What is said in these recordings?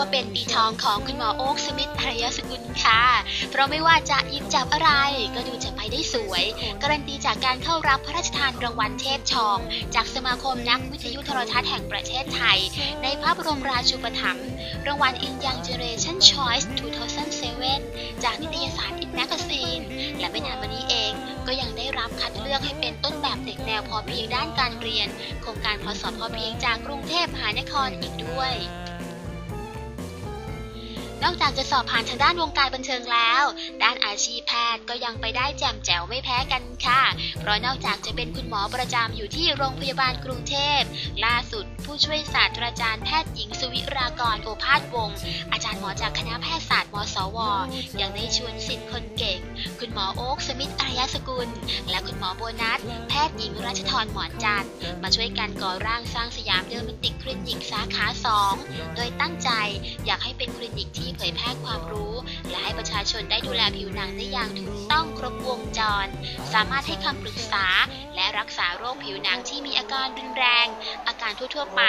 ว่าเป็นปีทองของคุณหมอโอ๊คสมิธอารยสกุลค่ะ เพราะไม่ว่าจะหยิบจับอะไร ก็ดูจะไปได้สวย การันตีจากการเข้ารับพระราชทานรางวัลเทพชอง จากสมาคมนักวิทยุโทรทัศน์แห่งประเทศไทย ในพระบรมราชูปถัมภ์รางวัล In Young Generation Choice 2007 จากนิตยสาร In Magazine และไม่นานมานี้เองก็ยังได้รับคัดเลือกให้เป็นต้นแบบเด็กแนวพอเพียงด้านการเรียน โครงการพอสอบพอเพียงจากกรุงเทพมหานครอีกด้วย นอกจากจะสอบผ่านทางด้านวงการบันเทิงแล้ว ด้านอาชีพแพทย์ก็ยังไปได้แจ่มแจ๋วไม่แพ้กันค่ะ เพราะนอกจากจะเป็นคุณหมอประจำอยู่ที่โรงพยาบาลกรุงเทพ ล่าสุดผู้ช่วยศาสตราจารย์แพทย์หญิงสุวิรากรโอภาสวงศ์อาจารย์หมอจากคณะแพทยศาสตร์มศวยังได้ชวนสิทธิ์คนเก่ง คุณหมอโอ๊คสมิทธอารยสกุล และคุณหมอโบนัส แพทย์หญิงรัชทรหมอนจันทร์มาช่วยกันก่อร่างสร้างสยามเดอร์มิติกคลินิกสาขา 2 โดยตั้งใจอยากให้ ชนได้ดูแลผิวหนังได้อย่างถูกต้องครบวงจร สามารถให้คำปรึกษา และรักษาโรคผิวหนังที่มีอาการรุนแรง อาการทั่วๆไป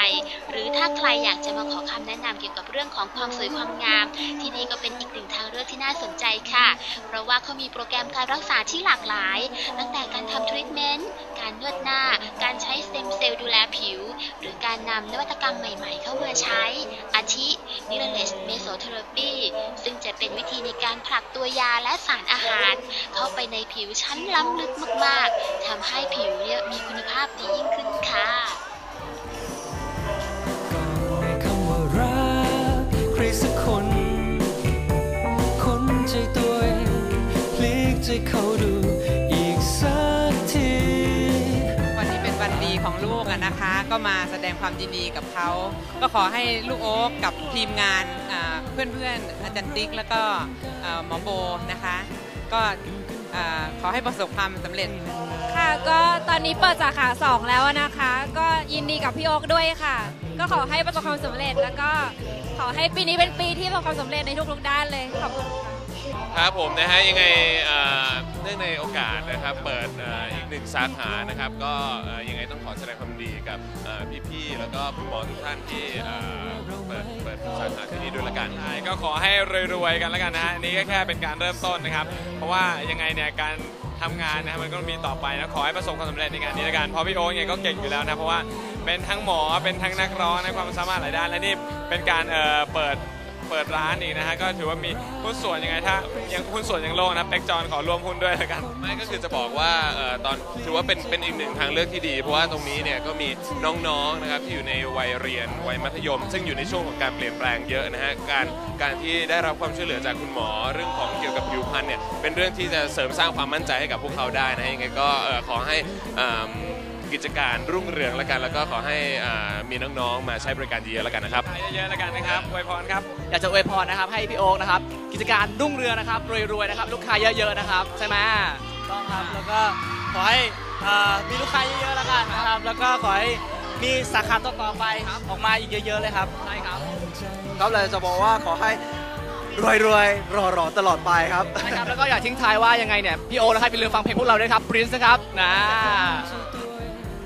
หรือถ้าใครอยากจะมาขอคำแนะนำเกี่ยวกับเรื่องของความสวยความงาม ที่นี่ก็เป็นอีกหนึ่งทางเลือกที่น่าสนใจค่ะ เพราะว่าเขามีโปรแกรมการรักษาที่หลากหลาย ตั้งแต่การทำทรีทเมนต์การนวดหน้า การใช้สเต็มเซลล์ดูแลผิว หรือการนำนวัตกรรมใหม่ ๆ เข้ามาใช้อาทิ นิรเลสเมโซเทอราปีซึ่งจะเป็นวิธีในการผลักตัวยาและสารอาหาร เข้าไปในผิวชั้นล้ำลึกมาก ๆทำให้ผิวเนี่ยมีคุณภาพดียิ่งขึ้นค่ะในคำว่ารักใครสักคน ลูกอะนะคะ ก็มาแสดงความยินดีกับเขา ก็ขอให้ลูกโอ๊กกับทีมงานเพื่อนๆ อาจารย์ติ๊กแล้วก็หมอโบนะคะ ก็ขอให้ประสบความสำเร็จ ค่ะก็ตอนนี้เปิดสาขาสองแล้วนะคะ ก็ยินดีกับพี่โอ๊คด้วยค่ะ ก็ขอให้ประสบความสำเร็จแล้วก็ขอให้ปีนี้เป็นปีที่ประสบความสำเร็จในทุกๆด้านเลยขอบคุณค่ะครับผมนะฮะยังไง เนื่องในโอกาสนะครับเปิดเอ่ออีกหนึ่งสาขานะครับ ก็เอ่อยังไงต้องขอแสดงความดีกับเอ่อพี่ๆแล้วก็คุณหมอทุกท่านที่เอ่อเปิดเปิดสาขาที่นี่ด้วยละกัน ใช่ก็ขอให้รวยๆกันแล้วกันนะฮะนนี้ก็แค่เป็นการเริ่มต้นนะครับ เพราะว่ายังไงเนี่ยการทำงานนะมันก็มีต่อไปนะขอให้ประสบความสำเร็จในงานนี้ละกันเพราะพี่โอ๊ตเนี่ยก็เก่งอยู่แล้วนะเพราะว่าเป็นทั้งหมอเป็นทั้งนักร้องในความสามารถหลายด้านและนี่เป็นการเอ่อเปิด เปิดร้านอีกนะฮะก็ถือว่ามีหุ้นส่วนยังไงถ้ายังหุ้นส่วนยังโล่งนะเป็กจอนขอร่วมหุ้นด้วยละกัน ไม่ก็คือจะบอกว่าเอ่อตอนถือว่าเป็นเป็นอีกหนึ่งทางเลือกที่ดี เพราะว่าตรงนี้เนี่ยก็มีน้องๆนะครับที่อยู่ในวัยเรียนวัยมัธยม ซึ่งอยู่ในช่วงของการเปลี่ยนแปลงเยอะนะฮะการการที่ได้รับความช่วยเหลือจากคุณหมอเรื่องของเกี่ยวกับผิวพรรณเนี่ยเป็นเรื่องที่จะเสริมสร้างความมั่นใจให้กับพวกเขาได้นะฮะยังไงก็เอ่อขอให้อ่า กิจการรุ่งเรืองแล้วกัน แล้วก็ขอให้อ่ามีน้องๆมาใช้บริการเยอะๆแล้วกันนะครับเยอะๆแล้วกันนะครับอวยพรครับ อยากจะอวยพรนะครับ ให้พี่โอ๊คนะครับ กิจการรุ่งเรืองนะครับรวยๆนะครับ ลูกค้าเยอะๆนะครับ ใช่ไหมต้องครับ แล้วก็ขอให้เอ่อมีลูกค้าเยอะๆแล้วกันนะครับ แล้วก็ขอให้มีสาขาต่อๆไปออกมาอีกเยอะๆเลยครับ ใช่ครับ ครับเลยจะบอกว่าขอให้รวยรวยรอรอๆตลอดไปครับใช่ครับแล้วก็อยากทิ้งท้ายว่ายังไงเนี่ยพี่โอ๊คนะครับอย่าลืมฟังเพลงพวกเราด้วยครับ Prince นะครับนะ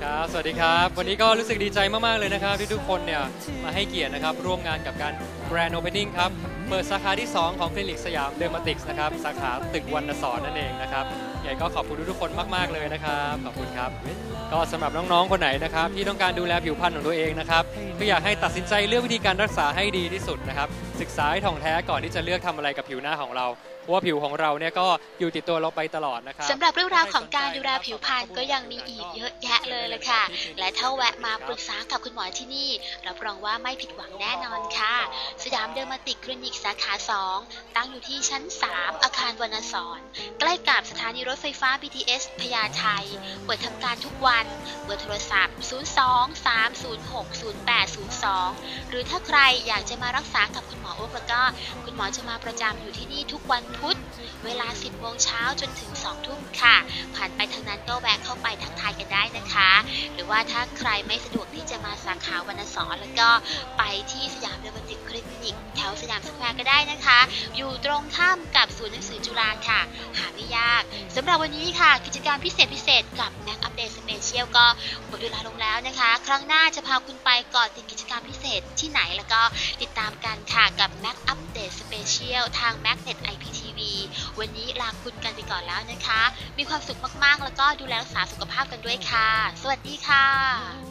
ครับ สวัสดีครับ วันนี้ก็รู้สึกดีใจมาก ๆ เลยนะครับ ที่ทุกคนเนี่ยมาให้เกียรตินะครับ ร่วมงานกับการ Grand Opening ครับ เปิดสาขาที่ 2 ของคลินิกสยามเดอร์มาติกส์นะครับ สาขาตึกวรรณสอนนั่นเองนะครับใหญ่ก็ขอบคุณทุกๆคนมาก ๆ เลยนะครับ ขอบคุณครับ ก็สำหรับน้อง ๆ คนไหนนะครับ ที่ต้องการดูแลผิวพรรณของตัวเองนะครับก็อยากให้ตัดสินใจเลือกวิธีการรักษาให้ดีที่สุดนะครับ ศึกษาให้ถ่องแท้ก่อนที่จะเลือกทำอะไรกับผิวหน้าของเราเพราะว่าผิวของเราเนี่ยก็อยู่ติดตัวเราไปตลอดนะครับสำหรับเรื่องราวของการดูแลผิวพรรณก็ยังมีอีกเยอะแยะเลยเลยค่ะ และถ้าแวะมาปรึกษากับคุณหมอที่นี่ รับรองว่าไม่ผิดหวังแน่นอนค่ะ สยามเดอร์มาติกคลินิกสาขา 2 ตั้งอยู่ที่ชั้น 3 อาคารวรรณสอนใกล้กับสถานีรถไฟฟ้า BTS พญาไทเปิดทำการทุกวันเบอร์โทรศัพท์ 02-306-0802 หรือถ้าใครอยากจะมารักษากับคุณหมอโอ๊คแล้วก็คุณหมอจะมาประจำอยู่ที่นี่ทุกวันพุธ เวลา 10โมงเช้าจนถึง 2 ทุ่มค่ะ ผ่านไปทางนั้นก็แวะเข้าไปทักทายกันได้นะคะ หรือว่าถ้าใครไม่สะดวกที่จะมาสาขาวรรณศรแล้วก็ไปที่สยามเดอร์มาติกคลินิก แถวสยามสแควร์ก็ได้นะคะ อยู่ตรงข้ามกับศูนย์หนังสือจุฬาค่ะ หาไม่ยาก สำหรับวันนี้ค่ะ กิจกรรมพิเศษพิเศษกับแม็กอัปเดตสเปเชียลก็หมดเวลาลงแล้วนะคะ ครั้งหน้าจะพาคุณไปกาะติดกิจกรรมพิเศษที่ไหนแล้วก็ติดตามกันค่ะกับแม็กอัปเดตสเปเชียลทาง Magnet IPTV วันนี้ลาคุณกันไปก่อนแล้วนะคะ มีความสุขมากๆ แล้วก็ดูแลรักษาสุขภาพกันด้วยค่ะ สวัสดีค่ะ